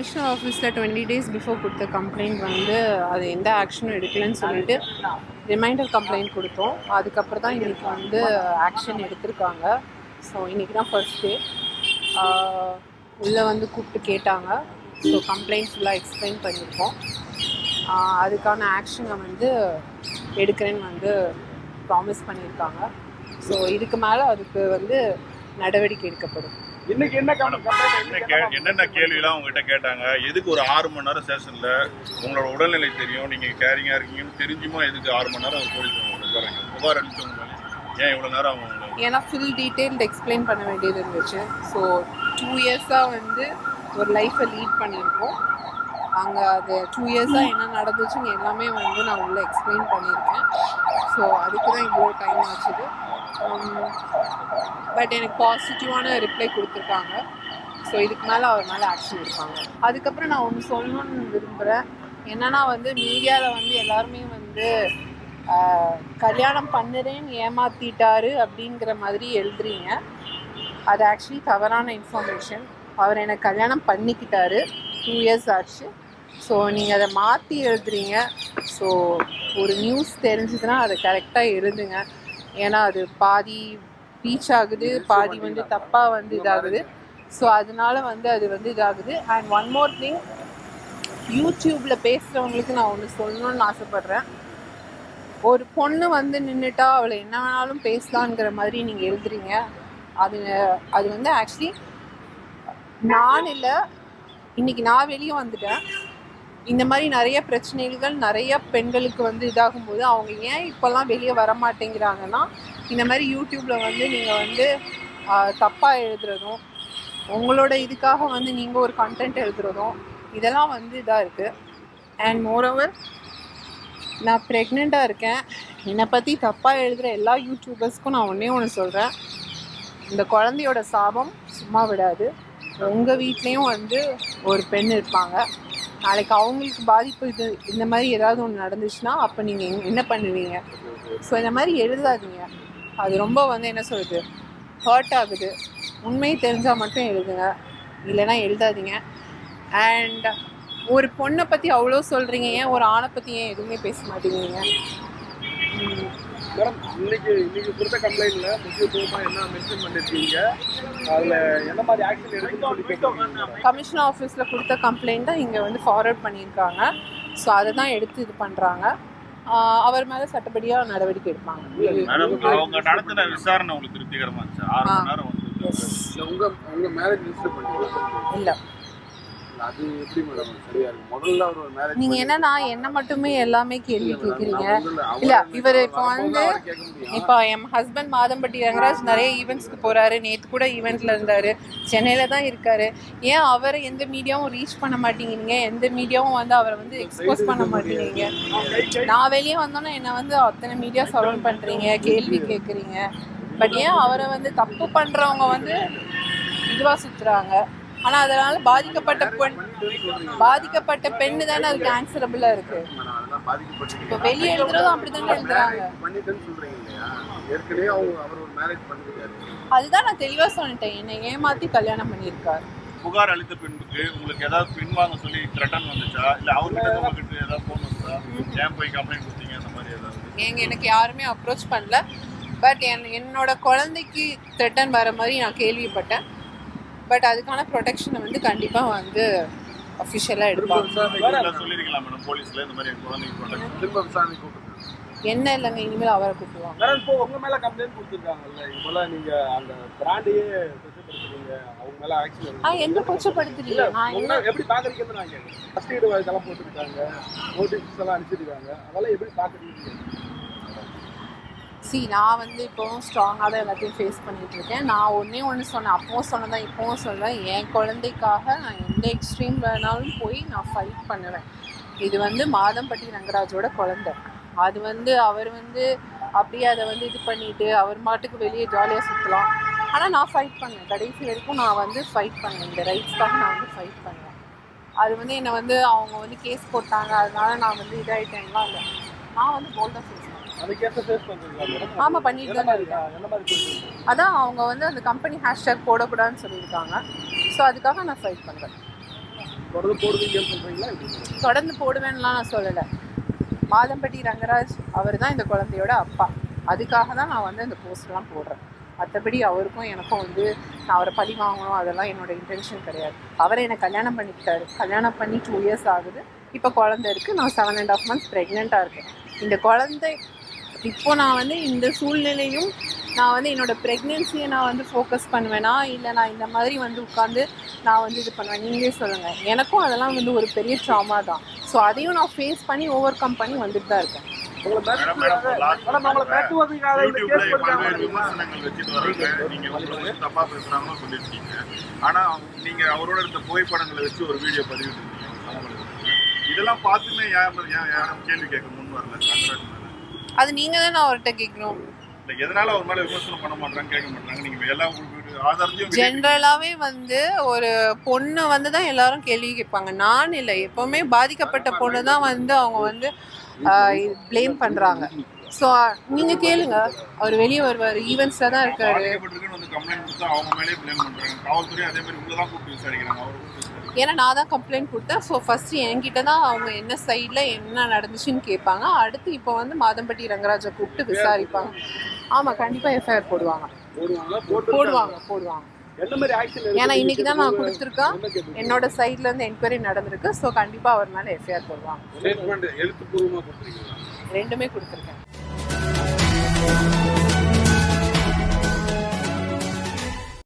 Commissioner ஆஃபீஸில் twenty days before கொடுத்த complaint வந்து அது எந்த ஆக்ஷனும் எடுக்கலன்னு சொல்லிட்டு ரிமைண்டர் கம்ப்ளைண்ட் கொடுத்தோம். அதுக்கப்புறம் தான் இன்றைக்கி வந்து ஆக்ஷன் எடுத்திருக்காங்க. ஸோ இன்றைக்கி தான் ஃபர்ஸ்ட் டே உள்ளே வந்து கூப்பிட்டு கேட்டாங்க. ஸோ கம்ப்ளைண்ட் ஃபுல்லாக எக்ஸ்பிளைன் பண்ணியிருக்கோம் அதுக்கான ஆக்ஷனை வந்து எடுக்கிறேன்னு வந்து ப்ராமிஸ் பண்ணியிருக்காங்க ஸோ இதுக்கு மேலே அதுக்கு வந்து நடவடிக்கை எடுக்கப்படும். இன்னைக்கு என்ன என்னென்ன கேள்விலாம் உங்ககிட்ட கேட்டாங்க? எதுக்கு ஒரு ஆறு மணி நேரம் ஸ்டேஷன்ல உங்களோட உடல்நிலை தெரியும்? நீங்க கேரிங்கா இருக்கீங்கன்னு தெரிஞ்சுமா எதுக்கு ஆறு மணி நேரம் உட்காராங்க புகார் அளிச்சவங்க ஏன் இவ்வளவு நேரம் அவங்க ஏன்னா ஃபுல் டீட்டெயில்டு எக்ஸ்பிளைன் பண்ண வேண்டியது இருந்துச்சு. ஸோ டூ இயர்ஸாக வந்து ஒரு லைஃப்பை லீட் பண்ணியிருக்கோம். அங்கே அது டூ இயர்ஸாக என்ன நடந்துச்சுன்னு எல்லாமே வந்து நான் உள்ளே எக்ஸ்பிளைன் பண்ணியிருக்கேன். ஸோ அதுக்கு தான் இவ்வளோ டைம் ஆச்சுது Um, பட் எனக்கு பாசிட்டிவான ரிப்ளை கொடுத்துருக்காங்க. ஸோ இதுக்கு மேலே அவர் மேலே ஆக்ஷன் எடுப்பாங்க. அதுக்கப்புறம் நான் ஒன்று சொல்லணும்னு விரும்புகிறேன் என்னென்னா வந்து மீடியாவில் வந்து எல்லாருமே வந்து கல்யாணம் பண்ணுறேன்னு ஏமாத்திட்டாரு அப்படிங்கிற மாதிரி எழுதுறீங்க. அது ஆக்சுவலி தவறான இன்ஃபர்மேஷன் அவர் எனக்கு கல்யாணம் பண்ணிக்கிட்டாரு. டூ இயர்ஸ் ஆச்சு. ஸோ நீங்கள் அதை மாற்றி எழுதுறீங்க. ஸோ ஒரு நியூஸ் தெரிஞ்சுதுன்னா அதை கரெக்டாக எழுதுங்க. ஏன்னா அது பாதி ரீச் ஆகுது பாதி வந்து தப்பாக வந்து இதாகுது. ஸோ அதனால வந்து அது வந்து இதாகுது. அண்ட் ஒன் மோர் திங் யூடியூப்பில் பேசுகிறவங்களுக்கு நான் ஒன்று சொல்லணும்னு ஆசைப்பட்றேன். ஒரு பொண்ணு வந்து நின்றுட்டா அவளை என்ன வேணாலும் பேசலாங்கிற மாதிரி நீங்கள் எழுதுறீங்க. அது அது வந்து ஆக்சுவலி நான் இல்லை இன்னைக்கு நான் வெளியே வந்துட்டேன். இந்த மாதிரி நிறைய பிரச்சனைகள் நிறைய பெண்களுக்கு வந்து இதாகும்போது அவங்க ஏன் இப்போல்லாம் வெளியே வர மாட்டேங்கிறாங்கன்னா இந்த மாதிரி யூடியூப்பில் வந்து நீங்கள் வந்து தப்பாக எழுதுறதும் உங்களோட இதுக்காக வந்து நீங்கள் ஒரு கண்டென்ட் எழுதுறதும் இதெல்லாம் வந்து இதாக இருக்குது அண்ட் மோரோவர் நான் ப்ரெக்னெண்ட்டாக இருக்கேன். என்னை பற்றி தப்பாக எழுதுகிற எல்லா யூடியூபர்ஸ்க்கும் நான் ஒன்றே ஒன்று சொல்கிறேன் இந்த குழந்தையோட சாபம் சும்மா விடாது. உங்கள் வீட்லேயும் வந்து ஒரு பெண் இருப்பாங்க. நாளைக்கு அவங்களுக்கு பாதிப்பு இது இந்த மாதிரி ஏதாவது ஒன்று நடந்துச்சுன்னா அப்போ நீங்கள் என்ன பண்ணுவீங்க? ஸோ இந்த மாதிரி எழுதாதீங்க. அது ரொம்ப வந்து என்ன சொல்கிறது ஹர்ட் ஆகுது. உண்மை தெரிஞ்சால் மட்டும் எழுதுங்க. இல்லைன்னா எழுதாதீங்க. அண்ட் ஒரு பொண்ணை பற்றி அவ்வளோ சொல்கிறீங்க ஏன் ஒரு ஆணை பற்றி ஏன் எதுவுமே பேச மாட்டேங்கிறீங்க? மேடம் இன்னைக்கு இன்னைக்கு கொடுத்த கம்ப்ளைண்ட்ல முக்கியத்துவமா என்ன மென்ஷன் பண்ணிருக்கீங்க? அதுல என்ன மாதிரி ஆக்ஷன் கேட்டிருக்கீங்க? கமிஷனர் ஆஃபீஸில் கொடுத்த கம்ப்ளைண்ட்டை இங்கே வந்து ஃபார்வர்ட் பண்ணியிருக்காங்க. ஸோ அதை தான் எடுத்து இது பண்ணுறாங்க அவர் மேலே சட்டப்படியாக நடவடிக்கை எடுப்பாங்க. அவங்க நடத்தின விசாரணை உங்களுக்கு திருப்திகரமா இருந்துச்சு? ஆறு மணி நேரம் வந்து இல்ல உங்க உங்க மேரேஜ் இல்லை. அது எப்படி மேடம் சரியா இருக்கு. முதல்ல அவர் ஒரு மேரேஜ் நீங்கள் என்னன்னா என்ன மட்டுமே எல்லாமே கேள்வி கேட்குறீங்க இல்ல, இவரு இப்ப வந்து- இப்போ என் ஹஸ்பண்ட் மாதம்பட்டி ரங்கராஜ் நிறைய ஈவெண்ட்ஸ்க்கு போறாரு. நேத்து கூட ஈவெண்ட்ல இருந்தாரு. சென்னையில தான் இருக்காரு. ஏன் அவரை எந்த மீடியாவும் ரீச் பண்ண மாட்டேங்கிறீங்க? எந்த மீடியாவும் வந்து அவரை வந்து எக்ஸ்போஸ் பண்ண மாட்டேங்கிறீங்க? நான் வெளியே வந்தோன்னே என்னை வந்து அத்தனை மீடியா சரௌண்ட் பண்றீங்க கேள்வி கேட்குறீங்க பட் ஏன் அவரை வந்து தப்பு பண்றவங்க வந்து இதுவா சுத்துறாங்க ஆனா அதனால பாதிக்கப்பட்ட பெண் பாதிக்கப்பட்ட பெண்ணு தானே அதுக்கு ஆன்சரபிளா இருக்கு. இப்போ வெளியே எழுதுறதும் எழுதுறாங்க. ஒரு மேரேஜ் பண்ணிருக்காரு அதுதான் நான் தெளிவா சொல்லிட்டேன். என்னை ஏமாத்தி கல்யாணம் பண்ணியிருக்காரு. புகார் அளித்த பின்புக்கு உங்களுக்கு ஏதாவது பின்வாங்க சொல்லி த்ரெட்டன் வந்துச்சா? இல்ல அவர்கிட்ட உங்ககிட்ட ஏதாவது போன் வந்துச்சா? ஏன் போய் கம்ப்ளைண்ட் கொடுத்தீங்க? அந்த மாதிரி ஏதாவது? எங்க எனக்கு யாருமே அப்ரோச் பண்ணல. பட் என் என்னோட குழந்தைக்கு த்ரெட்டன் வர மாதிரி நான் கேள்விப்பட்டேன். பட் அதுக்கான ப்ரொடெக்ஷனை வந்து கண்டிப்பாக வந்து அஃபிஷியலாக எடுப்பாங்க. என்ன இல்லைங்க இனிமேல் அவரை கூப்பிடுவாங்க. மேடம் இப்போ உங்க மேல கம்ப்ளைண்ட் கொடுத்துருக்காங்கல்ல இது போல நீங்க அந்த பிராண்டையே கொச்சப்படுத்துறீங்க அவங்க மேல ஆக்ஷன் ஆ எந்த கொச்சப்படுத்துறீங்க நான் எப்படி பாக்குறீங்கன்னு நான் கேட்கறேன் ஃபர்ஸ்ட் எய்டு இதெல்லாம் போட்டுருக்காங்க நோட்டீஸ் எல்லாம் அனுப்பிச்சிருக்காங்க அதெல்லாம் எப்படி பாக்குறீங்க சி நான் வந்து இப்போவும் ஸ்ட்ராங்காக தான் எல்லாத்தையும் ஃபேஸ் பண்ணிகிட்டு இருக்கேன். நான் ஒன்றே ஒன்று சொன்னேன். அப்போவும் சொன்னதான் இப்போவும் சொல்லுவேன் என் குழந்தைக்காக நான் எந்த எக்ஸ்ட்ரீம் வேணாலும் போய் நான் ஃபைட் பண்ணுவேன். இது வந்து மாதம்பட்டி ரங்கராஜோட குழந்தை. அது வந்து அவர் வந்து அப்படியே அதை வந்து இது பண்ணிட்டு அவர் மாட்டுக்கு வெளியே ஜாலியாக சுற்றலாம் ஆனால் நான் ஃபைட் பண்ணேன் கடைசி வரைக்கும் நான் வந்து ஃபைட் பண்ணேன் இந்த ரைட்ஸ்க்காக நான் வந்து ஃபைட் பண்ணேன் அது வந்து என்னை வந்து அவங்க வந்து கேஸ் போட்டாங்க. அதனால நான் வந்து இதாகிட்டேன்லாம் இல்லை. நான் வந்து போல்டாக ஃபேஸ் பண்ணேன் அந்த கேஸை ஃபேஸ் பண்றீங்களா மேடம் ஆமா, பண்ணிட்டு தானே அதான் அவங்க வந்து அந்த கம்பெனி ஹேஷ்டேக் போடக்கூடாதுன்னு சொல்லியிருக்காங்க. ஸோ அதுக்காக நான் ஃபைட் பண்ணுறேன்? தொடர்ந்து போடுவேன்லாம் நான் சொல்லலை. மாதம்பட்டி ரங்கராஜ் அவர் தான் இந்த குழந்தையோட அப்பா. அதுக்காக தான் நான் வந்து இந்த போஸ்ட்லாம் போடுறேன். மற்றபடி அவருக்கும் எனக்கும் வந்து நான் அவரை பழி வாங்கணும் அதெல்லாம் என்னோட இன்டென்ஷன் கிடையாது. அவரை என்னை கல்யாணம் பண்ணிக்கிட்டாரு. கல்யாணம் பண்ணி டூ இயர்ஸ் ஆகுது. இப்போ குழந்தை இருக்குது நான் செவன் அண்ட் ஆஃப் மந்த்ஸ் ப்ரெக்னெண்ட்டாக இருக்கேன். இந்த குழந்தை இப்போ நான் வந்து இந்த சூழ்நிலையும் நான் வந்து என்னோட ப்ரெக்னென்சியை நான் வந்து ஃபோக்கஸ் பண்ணுவேனா? இல்லை நான் இந்த மாதிரி வந்து உட்காந்து நான் வந்து இது பண்ணுவேன்? நீங்களே சொல்லுங்கள் எனக்கும் அதெல்லாம் வந்து ஒரு பெரிய ட்ராமா தான். ஸோ அதையும் நான் ஃபேஸ் பண்ணி ஓவர் கம் பண்ணி வந்துட்டு தான் இருக்கேன். ஆனா நீங்க அவரோட இருந்த புகைப்படங்களை வச்சு ஒரு வீடியோ பதிவிட்டு இதெல்லாம் பார்த்துமே யாரும் கேள்வி கேட்க முன் வரல. அது நீங்கள் தான் அவர்கிட்ட கேட்கணும். எதனால அவர் மேல விமர்சனம் பண்ண மாட்டாங்க கேட்க மாட்டாங்க நீங்க எல்லா ஜென்ரலாகவே வந்து ஒரு பொண்ணு வந்து தான் எல்லாரும் கேள்வி கேட்பாங்க. நான் இல்லை எப்போவுமே பாதிக்கப்பட்ட பொண்ணு தான் வந்து அவங்க வந்து ப்ளேம் பண்ணுறாங்க ஸோ நீங்கள் கேளுங்க. அவர் வெளியே வருவார் ஈவெண்ட்ஸில் தான் இருக்காரு. ஏன்னா நான் தான் கம்ப்ளைண்ட் கொடுத்தேன். ஸோ ஃபஸ்ட்டு என்கிட்ட தான் அவங்க என்ன சைடில் என்ன நடந்துச்சுன்னு கேட்பாங்க. அடுத்து இப்போ வந்து மாதம்பட்டி ரங்கராஜை கூப்பிட்டு விசாரிப்பாங்க. ஆமாம் கண்டிப்பாக எஃப்ஐஆர் போடுவாங்க. போடுவாங்க போடுவாங்க. ஏன்னா இன்னைக்கு தான் நான் கொடுத்துருக்கேன் என்னோட சைட்ல இருந்து என்கொயரி நடந்திருக்கு. ஸோ கண்டிப்பாக அவர் மேலே எஃப்ஐஆர் போடுவாங்க. ரெண்டுமே கொடுத்துருக்கேன்.